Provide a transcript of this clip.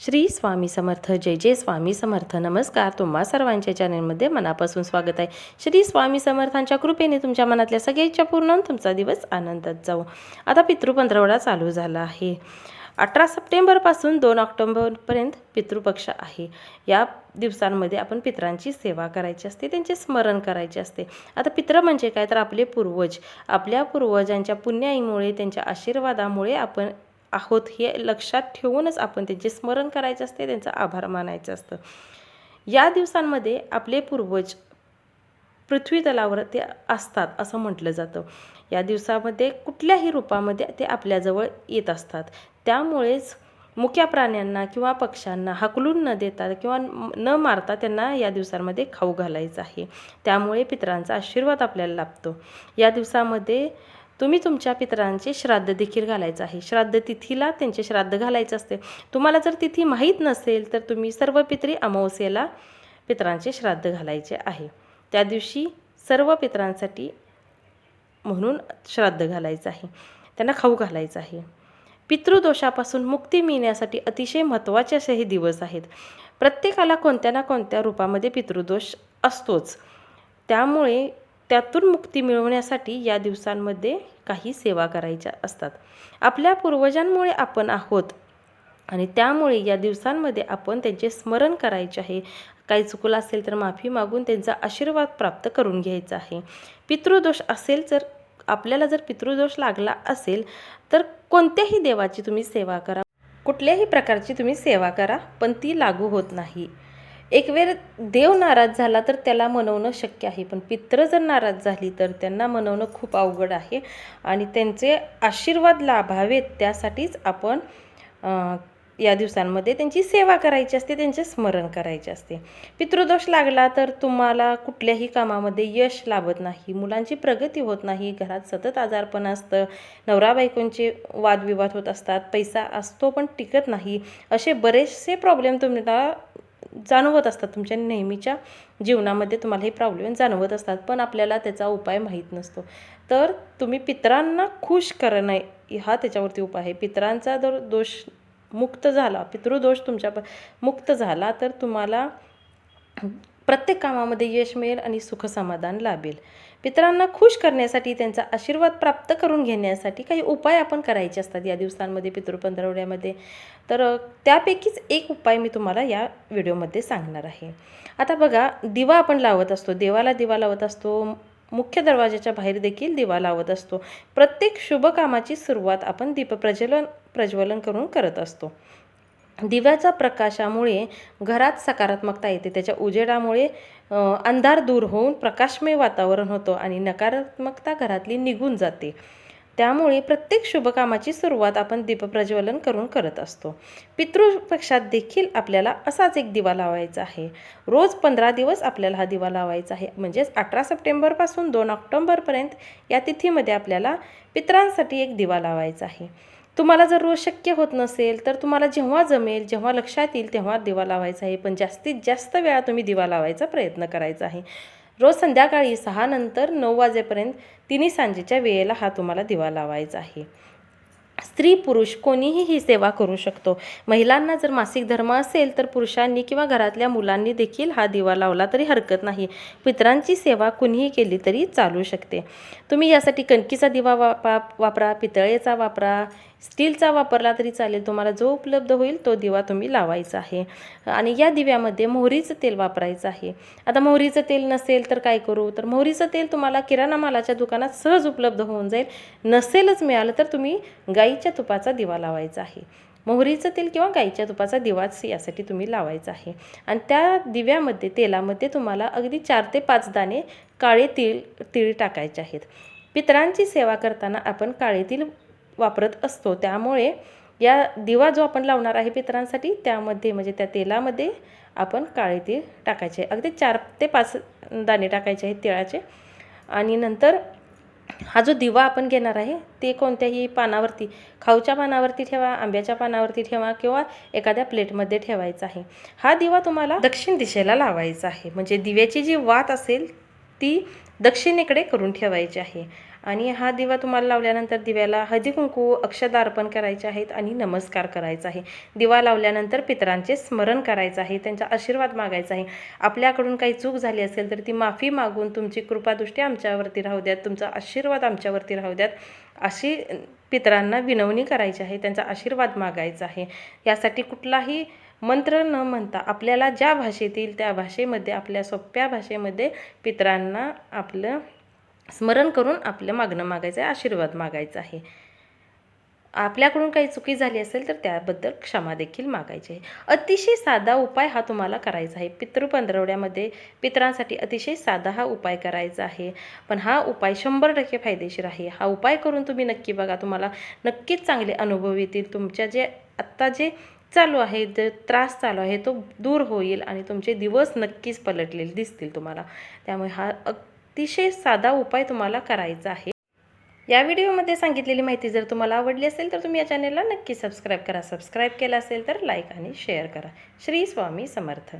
श्री स्वामी समर्थ जय जय स्वामी समर्थ. नमस्कार तुम्हा सर्वांच्या चॅनलमध्ये मनापासून स्वागत आहे. श्री स्वामी समर्थांच्या कृपेने तुमच्या मनातल्या सगळ्या इच्छा पूर्ण होऊन तुमचा दिवस आनंदात जाऊ आता पितृपंधरवडा चालू झाला आहे. अठरा सप्टेंबरपासून दोन ऑक्टोंबरपर्यंत पितृपक्ष आहे. या दिवसांमध्ये आपण पितरांची सेवा करायची असते त्यांचे स्मरण करायचे असते. आता पित्र म्हणजे काय? तर आपले पूर्वज. आपल्या पूर्वजांच्या पुण्याईमुळे त्यांच्या आशीर्वादामुळे आपण आहोत हे लक्षात ठेवूनच आपण त्यांचे स्मरण करायचे असते त्यांचा आभार मानायचं असतं. या दिवसांमध्ये आपले पूर्वज पृथ्वी तलावर ते असतात असं म्हटलं जातं. या दिवसामध्ये कुठल्याही रूपामध्ये ते आपल्याजवळ येत असतात. त्यामुळेच मुक्या प्राण्यांना किंवा पक्ष्यांना हकलून न देता किंवा न मारता त्यांना या दिवसांमध्ये खाऊ घालायचं आहे. त्यामुळे पितरांचा आशीर्वाद आपल्याला लाभतो. या दिवसामध्ये तुम्ही तुमच्या पितरांचे श्राद्ध देखील घालायचं आहे. श्राद्ध तिथीला त्यांचे श्राद्ध घालायचं असते. तुम्हाला जर तिथी माहीत नसेल तर तुम्ही सर्व पित्री अमावस्येला पितरांचे श्राद्ध घालायचे आहे. त्या दिवशी सर्व पितरांसाठी म्हणून श्राद्ध घालायचं आहे. त्यांना खाऊ घालायचं आहे. पितृदोषापासून मुक्ती मिळण्यासाठी अतिशय महत्त्वाचे असे हे दिवस आहेत. प्रत्येकाला कोणत्या ना कोणत्या रूपामध्ये पितृदोष असतोच. त्यामुळे त्यातून मुक्ती मिळवण्यासाठी या दिवसांमध्ये काही सेवा करायच्या असतात. आपल्या पूर्वजांमुळे आपण आहोत आणि त्यामुळे या दिवसांमध्ये आपण त्यांचे स्मरण करायचे आहे. काही चुकलं असेल तर माफी मागून त्यांचा आशीर्वाद प्राप्त करून घ्यायचा आहे. पितृदोष असेल तर आपल्याला जर पितृदोष लागला असेल तर कोणत्याही देवाची तुम्ही सेवा करा. कुठल्याही प्रकारची तुम्ही सेवा करा पण ती लागू होत नाही. एक वेळ देव नाराज झाला तर त्याला मनवणं शक्य आहे. पण पित्र जर नाराज झाली तर त्यांना मनवणं खूप अवघड आहे आणि त्यांचे आशीर्वाद लाभावेत त्यासाठीच आपण या दिवसांमध्ये त्यांची सेवा करायची असते त्यांचे स्मरण करायचे असते. पितृदोष लागला तर तुम्हाला कुठल्याही कामामध्ये यश लाभत नाही मुलांची प्रगती होत नाही घरात सतत आजारपण असतं नवरा बायकोंचे वादविवाद होत असतात पैसा असतो पण टिकत नाही असे बरेचसे प्रॉब्लेम तुम्हाला जाणवत असतात तुमच्या नेहमीच्या जीवनामध्ये तुम्हाला हे प्रॉब्लेम जाणवत असतात पण आपल्याला त्याचा उपाय माहीत नसतो. तर तुम्ही पितरांना खुश करणं हा त्याच्यावरती उपाय आहे. पितरांचा जर दोष मुक्त झाला पितृदोष तुमच्या मुक्त झाला तर तुम्हाला प्रत्येक कामामध्ये यश मिळेल आणि सुख समाधान लाभेल. पितरांना खुश करण्यासाठी त्यांचा आशीर्वाद प्राप्त करून घेण्यासाठी काही उपाय आपण करायचे असतात या दिवसांमध्ये पितृपंधरवड्यामध्ये. तर त्यापैकीच एक उपाय मी तुम्हाला या व्हिडिओमध्ये सांगणार आहे. आता बघा दिवा आपण लावत असतो देवाला दिवा लावत असतो मुख्य दरवाजाच्या बाहेर देखील दिवा लावत असतो. प्रत्येक शुभ कामाची सुरुवात आपण दीप प्रज्वलन प्रज्वलन करून करत असतो. दिव्याच्या प्रकाशामुळे घरात सकारात्मकता येते. त्याच्या उजेडामुळे अंधार दूर होऊन प्रकाशमय वातावरण होतं आणि नकारात्मकता घरातली निघून जाते. त्यामुळे प्रत्येक शुभकामाची सुरुवात आपण दीपप्रज्वलन करून करत असतो. पितृपक्षात देखील आपल्याला असाच एक दिवा लावायचा आहे. रोज पंधरा दिवस आपल्याला हा दिवा लावायचा आहे. म्हणजेच अठरा सप्टेंबरपासून दोन ऑक्टोंबरपर्यंत या तिथीमध्ये आपल्याला पितरांसाठी एक दिवा लावायचा आहे. तुम्हाला जर रोज शक्य होत नसेल तर तुम्हाला जेव्हा जमेल जेव्हा लक्षात येईल तेव्हा दिवा लावायचा आहे. पण जास्तीत जास्त वेळा तुम्ही दिवा लावायचा प्रयत्न करायचा आहे. रोज संध्याकाळी सहा नंतर नऊ वाजेपर्यंत तिन्ही सांजेच्या वेळेला हा तुम्हाला दिवा लावायचा आहे. स्त्री पुरुष कोणीही ही सेवा करू शकतो. महिलांना जर मासिक धर्म असेल तर पुरुषांनी किंवा घरातल्या मुलांनी देखील हा दिवा लावला तरी हरकत नाही. पितरांची सेवा कुणीही केली तरी चालू शकते. तुम्ही यासाठी कणकीचा दिवा वापा वापरा पितळेचा वापरा स्टीलचा वापरला तरी चालेल. तुम्हाला जो उपलब्ध होईल तो दिवा तुम्ही लावायचा आहे. आणि या दिव्यामध्ये मोहरीचं तेल वापरायचं आहे. आता मोहरीचं तेल नसेल तर काय करू? तर मोहरीचं तेल तुम्हाला किराणा मालाच्या दुकानात सहज उपलब्ध होऊन जाईल. नसेलच मिळालं तर तुम्ही गाईच्या तुपाचा दिवा लावायचा आहे. मोहरीचं तेल किंवा गाईच्या तुपाचा दिवाच यासाठी तुम्ही लावायचा आहे. आणि त्या दिव्यामध्ये तेलामध्ये तुम्हाला अगदी चार ते पाच दाणे काळे तीळ तीळ टाकायचे आहेत. पितरांची सेवा करताना आपण काळे तीळ वापरत असतो. त्यामुळे या दिवा जो आपण लावणार आहे पितरांसाठी त्यामध्ये म्हणजे त्या तेलामध्ये आपण काळे तीळ टाकायचे. अगदी चार ते पाच दाणे टाकायचे आहेत तिळाचे. आणि नंतर हा जो दिवा आपण घेणार आहे ते कोणत्याही पानावरती खाऊच्या पानावरती ठेवा आंब्याच्या पानावरती ठेवा किंवा एखाद्या प्लेटमध्ये ठेवायचा आहे. हा दिवा तुम्हाला दक्षिण दिशेला लावायचा आहे. म्हणजे दिव्याची जी वात असेल ती दक्षिणेकडे करून ठेवायची आहे. आणि हा दिवा तुम्हाला लावल्यानंतर दिव्याला हळदी कुंकू अक्षदा अर्पण करायचे आहेत आणि नमस्कार करायचा आहे. दिवा लावल्यानंतर पितरांचे स्मरण करायचं आहे त्यांचा आशीर्वाद मागायचा आहे. आपल्याकडून काही चूक झाली असेल तर ती माफी मागून तुमची कृपादृष्टी आमच्यावरती राहू द्यात तुमचा आशीर्वाद आमच्यावरती राहू द्यात अशी पितरांना विनवणी करायची आहे त्यांचा आशीर्वाद मागायचा आहे. यासाठी कुठलाही मंत्र न म्हणता आपल्याला ज्या भाषेत येईल त्या भाषेमध्ये आपल्या सोप्या भाषेमध्ये पितरांना आपलं स्मरण करून आपलं मागणं मागायचं आहे आशीर्वाद मागायचा आहे. आपल्याकडून काही चुकी झाली असेल तर त्याबद्दल क्षमा देखील मागायची आहे. अतिशय साधा उपाय हा तुम्हाला करायचा आहे. पितृ पंधरवड्यामध्ये पितरांसाठी अतिशय साधा हा उपाय करायचा आहे. पण हा उपाय शंभर टक्के फायदेशीर आहे. हा उपाय करून तुम्ही नक्की बघा तुम्हाला नक्कीच चांगले अनुभव येतील. तुमच्या जे आत्ता जे चालू आहे जे त्रास चालू आहे तो दूर होईल आणि तुमचे दिवस नक्कीच पलटलेले दिसतील तुम्हाला. त्यामुळे हा अतिशय साधा उपाय तुम्हाला करायचा आहे. या व्हिडिओमध्ये सांगितलेली माहिती जर तुम्हाला आवडली असेल तर तुम्ही या चॅनेलला नक्की सबस्क्राईब करा. सबस्क्राईब केला असेल तर लाईक आणि शेअर करा. श्री स्वामी समर्थ.